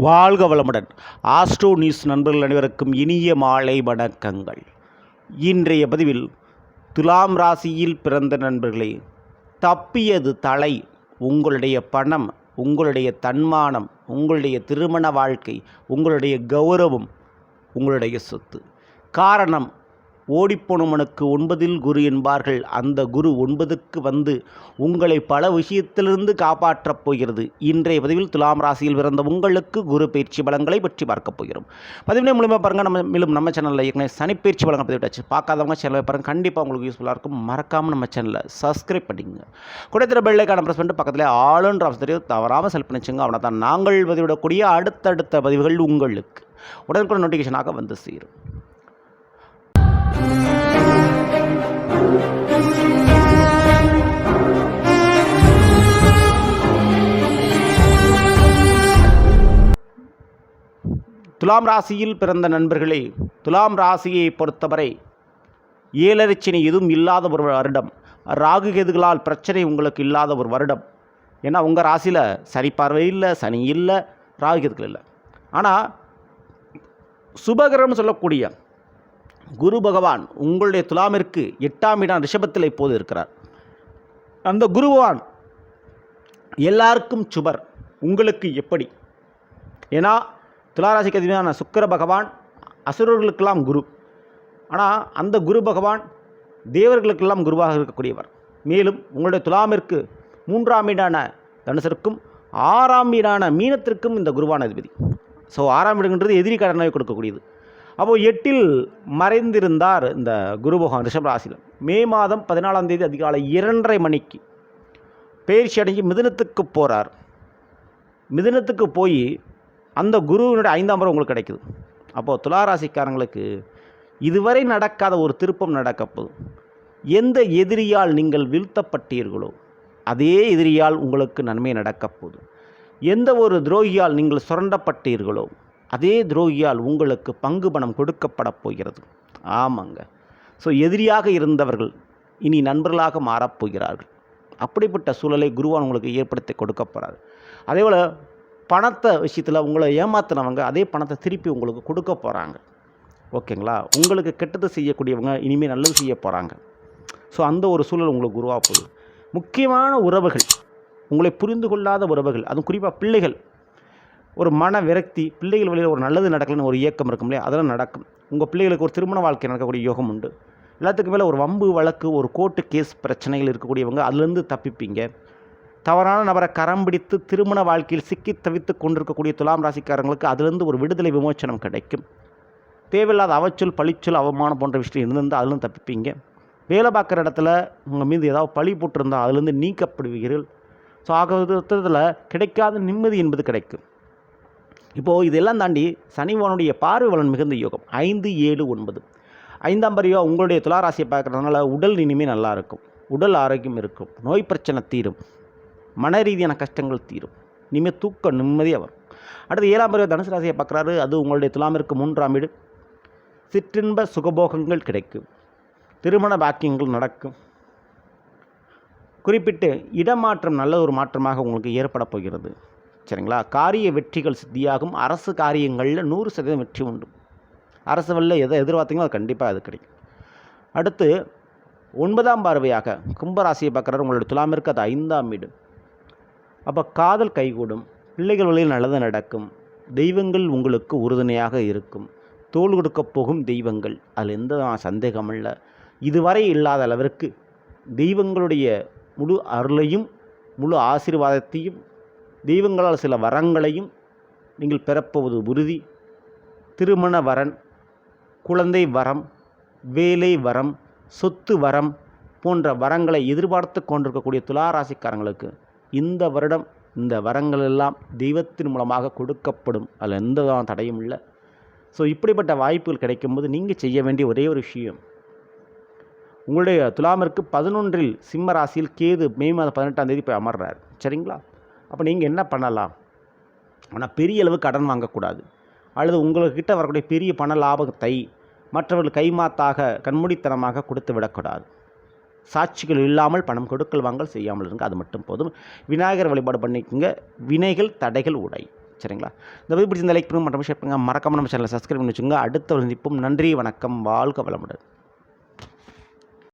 வாழ்க வளமுடன். Astro news நண்பர்கள் அனைவருக்கும் இனிய மாலை வணக்கங்கள். இன்றைய பதிவில் துலாம் ராசியில் பிறந்த நண்பர்களே தப்பியது தலை உங்களுடைய பணம் உங்களுடைய தன்மானம் உங்களுடைய திருமண வாழ்க்கை உங்களுடைய கௌரவம் உங்களுடைய சொத்து. காரணம் ஓடிப்போனவனுக்கு ஒன்பதில் குரு என்பார்கள். அந்த குரு ஒன்பதுக்கு வந்து உங்களை பல விஷயத்திலிருந்து காப்பாற்றப் போகிறது. இன்றைய பதிவில் துலாம் ராசியில் பிறந்த உங்களுக்கு குரு பயிற்சி பலங்களை பற்றி பார்க்கப் போகிறோம். பதிவினை மூலியமாக பாருங்கள் நம்ம மேலும் நம்ம சேனலில் ஏற்கனவே சனிப்பயிற்சி பலங்கள் பதிவிட்டாச்சு பார்க்காதவங்க சேனலை பாருங்கள் கண்டிப்பாக உங்களுக்கு யூஸ்ஃபுல்லாக இருக்கும். மறக்காமல் நம்ம சேனலை சப்ஸ்கிரைப் பண்ணிங்க கொடுத்துற பெல்லைக்கான ப்ரெஸ் பண்ணிட்டு பக்கத்தில் ஆளுன்ற அவசரம் தவறாமல் செல் பண்ணிச்சுங்க. அவனை தான் நாங்கள் பதிவிடக்கூடிய அடுத்தடுத்த பதிவுகள் உங்களுக்கு. உடனுக்குடன் நோட்டிஃபிகேஷனாக வந்து சேரும். துலாம் ராசியில் பிறந்த நண்பர்களே துலாம் ராசியை பொறுத்தவரை ஏழரைச்சனை எதுவும் இல்லாத ஒரு வருடம். ராகு கேதுகளால் பிரச்சனை உங்களுக்கு இல்லாத ஒரு வருடம். ஏன்னா உங்கள் ராசியில் சனி பார்வை இல்லை சனி இல்லை ராகு கேதுகள் இல்லை. ஆனால் சுபகரம்னு சொல்லக்கூடிய குரு பகவான் உங்களுடைய துலாமிற்கு எட்டாம் இடம் ரிஷபத்தில் இப்போது இருக்கிறார். அந்த குரு பகவான் எல்லாருக்கும் சுபர். உங்களுக்கு எப்படி? ஏன்னா துளாராசிக்கு அதிபதியான சுக்கர பகவான் அசுரர்களுக்கெல்லாம் குரு. ஆனால் அந்த குரு பகவான் தேவர்களுக்கெல்லாம் குருவாக இருக்கக்கூடியவர். மேலும் உங்களுடைய துலாமிற்கு மூன்றாம் வீடான தனுசருக்கும் ஆறாம் வீடான மீனத்திற்கும் இந்த குருவான அதிபதி. ஸோ ஆறாம் வீடுங்கிறது எதிரி கடனாக கொடுக்கக்கூடியது. அப்போது எட்டில் மறைந்திருந்தார் இந்த குரு பகவான் ரிஷபராசியில். மே மாதம் பதினாலாம் தேதி அதிகாலை இரண்டரை மணிக்கு பயிற்சி அடைஞ்சு மிதுனத்துக்கு போகிறார் மிதுனத்துக்கு போய் அந்த குருவினுடைய ஐந்தாம் முறை உங்களுக்கு கிடைக்குது. அப்போது துளாராசிக்காரங்களுக்கு இதுவரை நடக்காத ஒரு திருப்பம் நடக்கப்போதும் எந்த எதிரியால் நீங்கள் வீழ்த்தப்பட்டீர்களோ அதே எதிரியால் உங்களுக்கு நன்மை நடக்கப்போதும் எந்த ஒரு துரோகியால் நீங்கள் சுரண்டப்பட்டீர்களோ அதே துரோகியால் உங்களுக்கு பங்கு பணம் கொடுக்கப்பட போகிறது. ஆமாங்க. ஸோ எதிரியாக இருந்தவர்கள் இனி நண்பர்களாக மாறப்போகிறார்கள் அப்படிப்பட்ட சூழலை குருவான் உங்களுக்கு ஏற்படுத்தி கொடுக்க போகிறார் அதே போல் பணத்தை விஷயத்தில் உங்களை ஏமாத்தினவங்க அதே பணத்தை திருப்பி உங்களுக்கு கொடுக்க போகிறாங்க ஓகேங்களா? உங்களுக்கு கெட்டது செய்யக்கூடியவங்க இனிமேல் நல்லது செய்ய போகிறாங்க ஸோ அந்த ஒரு சூழல் உங்களுக்கு உருவாக போகுது. முக்கியமான உறவுகள் உங்களை புரிந்து கொள்ளாத உறவுகள் அதுவும் குறிப்பாக பிள்ளைகள் ஒரு மன விரக்தி பிள்ளைகள் வழியில் ஒரு நல்லது நடக்கலன்னு ஒரு இயக்கம் இருக்கும் இல்லையா? அதெல்லாம் நடக்கும். உங்கள் பிள்ளைகளுக்கு ஒரு திருமண வாழ்க்கை நடக்கக்கூடிய யோகம் உண்டு. எல்லாத்துக்கு மேலே ஒரு வம்பு வழக்கு ஒரு கோர்ட்டு கேஸ் பிரச்சனைகள் இருக்கக்கூடியவங்க அதுலேருந்து தப்பிப்பீங்க. தவறான நபரை கரம் பிடித்து திருமண வாழ்க்கையில் சிக்கி தவித்து கொண்டிருக்கக்கூடிய துலாம் ராசிக்காரங்களுக்கு அதுலேருந்து ஒரு விடுதலை விமோச்சனம் கிடைக்கும். தேவையில்லாத அவச்சொல் பழிச்சொல் அவமானம் போன்ற விஷயம் இருந்திருந்தால் அதுலேருந்து தப்பிப்பீங்க. வேலை பார்க்குற இடத்துல உங்கள் மீது ஏதாவது பழி போட்டிருந்தால் அதுலேருந்து நீக்கப்படுவீர்கள். ஸோ ஆக விதத்தில் கிடைக்காத நிம்மதி என்பது கிடைக்கும். இப்போது இதெல்லாம் தாண்டி சனிவனுடைய பார்வை வளன் மிகுந்த யோகம் ஐந்து ஏழு ஒன்பது. ஐந்தாம் பரிவாக உங்களுடைய துளாராசியை பார்க்குறதுனால உடல் இனிமே நல்லா இருக்கும். உடல் ஆரோக்கியம் இருக்கும். நோய் பிரச்சனை தீரும். மன ரீதியான கஷ்டங்கள் தீரும். இனிமேல் தூக்கம் நிம்மதியாக வரும். அடுத்து ஏழாம் பருவ தனுசு ராசியை பார்க்குறாரு. அது உங்களுடைய துலாமிற்கு மூன்றாம் வீடு. சிற்றின்ப சுகபோகங்கள் கிடைக்கும். திருமண பாக்கியங்கள் நடக்கும். குறிப்பிட்டு இடமாற்றம் நல்ல ஒரு மாற்றமாக உங்களுக்கு ஏற்பட போகிறது. சரிங்களா? காரிய வெற்றிகள் சித்தியாகும். அரசு காரியங்களில் நூறு சதவீதம் வெற்றி உண்டு. அரசு வல்ல எதை எதிர்பார்த்தீங்களோ அது கண்டிப்பாக அது கிடைக்கும். அடுத்து ஒன்பதாம் பார்வையாக கும்பராசியை பார்க்குறாரு. உங்களோட துலாமிற்கு அது ஐந்தாம் வீடு. அப்போ காதல் கைகூடும். பிள்ளைகள் வழியில் நல்லது நடக்கும். தெய்வங்கள் உங்களுக்கு உறுதுணையாக இருக்கும். தோல் கொடுக்கப் போகும் தெய்வங்கள். அதில் எந்த சந்தேகம் இல்லை. இதுவரை இல்லாத அளவிற்கு தெய்வங்களுடைய முழு அருளையும் முழு ஆசீர்வாதத்தையும் தெய்வங்களால் சில வரங்களையும் நீங்கள் பெறப்போவது உறுதி. திருமண வரன் குழந்தை வரம் வேலை வரம் சொத்து வரம் போன்ற வரங்களை எதிர்பார்த்து கொண்டிருக்கக்கூடிய துளாராசிக்காரங்களுக்கு இந்த வருடம் இந்த வரங்கள் எல்லாம் தெய்வத்தின் மூலமாக கொடுக்கப்படும். அதில் எந்த தடையும் இல்லை. ஸோ இப்படிப்பட்ட வாய்ப்புகள் கிடைக்கும்போது நீங்கள் செய்ய வேண்டிய ஒரே ஒரு விஷயம் உங்களுடைய துலாமிற்கு பதினொன்றில் சிம்ம ராசியில் கேது மே மாதம் பதினெட்டாம் தேதி போய் அமர்றார். சரிங்களா? அப்போ நீங்கள் என்ன பண்ணலாம்? ஆனால் பெரிய அளவு கடன் வாங்கக்கூடாது. அல்லது உங்கள்கிட்ட வரக்கூடிய பெரிய பண லாபத்தை மற்றவர்கள் கைமாத்தாக கண்மூடித்தனமாக கொடுத்து விடக்கூடாது. சாட்சிகள் இல்லாமல் பணம் கொடுக்கல் வாங்கல் செய்யாமல் இருங்க அது மட்டும் போதும். விநாயகர் வழிபாடு பண்ணிக்கோங்க. வினைகள் தடைகள் உடை. சரிங்களா? இந்த வீடு பிடிச்சிருந்த லைக் பண்ணுங்க மற்றும் ஷேர் பண்ணுங்கள் மறக்காமல் நம்ம சேனலை சப்ஸ்கிரைப் பண்ணி வச்சுங்க அடுத்த சந்திப்பும். நன்றி வணக்கம் வாழ்க வளமுடன்.